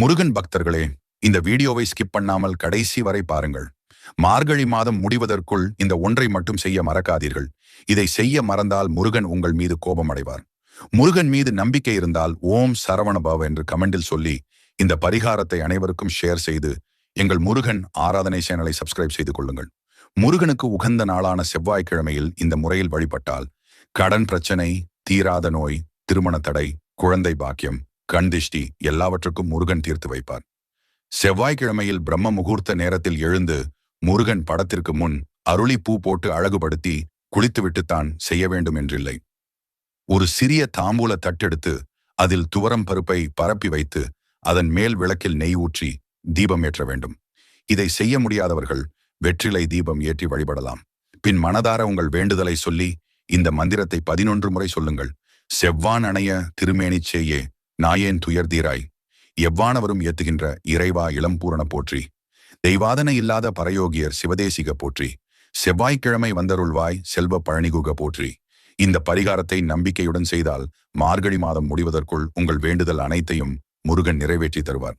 முருகன் பக்தர்களே இந்த வீடியோவை ஸ்கிப் பண்ணாமல் கடைசி வரை பாருங்கள். மார்கழி மாதம் முடிவதற்குள் இந்த ஒன்றை மட்டும் செய்ய மறக்காதீர்கள். இதை செய்ய மறந்தால் முருகன் உங்கள் மீது கோபம் அடைவார் முருகன் மீது நம்பிக்கை இருந்தால் ஓம் சரவணபவ என்று கமெண்டில் சொல்லி இந்த பரிகாரத்தை அனைவருக்கும் ஷேர் செய்து எங்கள் முருகன் ஆராதனை சேனலை சப்ஸ்கிரைப் செய்து கொள்ளுங்கள். முருகனுக்கு உகந்த நாளான செவ்வாய்க்கிழமையில் இந்த முறையில் வழிபட்டால் கடன் பிரச்சனை தீராத நோய் திருமண தடை குழந்தை பாக்கியம் கண்திஷ்டி எல்லாவற்றுக்கும் முருகன் தீர்த்து வைப்பார். செவ்வாய்க்கிழமையில் பிரம்ம முகூர்த்த நேரத்தில் எழுந்து முருகன் படத்திற்கு முன் அருளி பூ போட்டு அழகுபடுத்தி குளித்துவிட்டுத்தான் செய்ய வேண்டும் என்றில்லை ஒரு சிறிய தாம்பூல தட்டெடுத்து அதில் துவரம் பருப்பை பரப்பி வைத்து அதன் மேல் விளக்கில் நெய் ஊற்றி தீபம் ஏற்ற வேண்டும். இதை செய்ய முடியாதவர்கள் வெற்றிலை தீபம் ஏற்றி வழிபடலாம். பின் மனதார உங்கள் வேண்டுதலை சொல்லி இந்த மந்திரத்தை பதினொன்று முறை சொல்லுங்கள். செவ்வான் அணைய திருமேனிச்சேயே நாயேன் துயர்தீராய். எவ்வானவரும் ஏத்துகின்ற இறைவா இளம்பூரண போற்றி. தெய்வாதனை இல்லாத பரயோகியர் சிவதேசிக போற்றி. செவ்வாய்க்கிழமை வந்தருள்வாய் செல்வ பழனிகுக போற்றி. இந்த பரிகாரத்தை நம்பிக்கையுடன் செய்தால் மார்கழி மாதம் முடிவதற்குள் உங்கள் வேண்டுதல் அனைத்தையும் முருகன் நிறைவேற்றி தருவார்.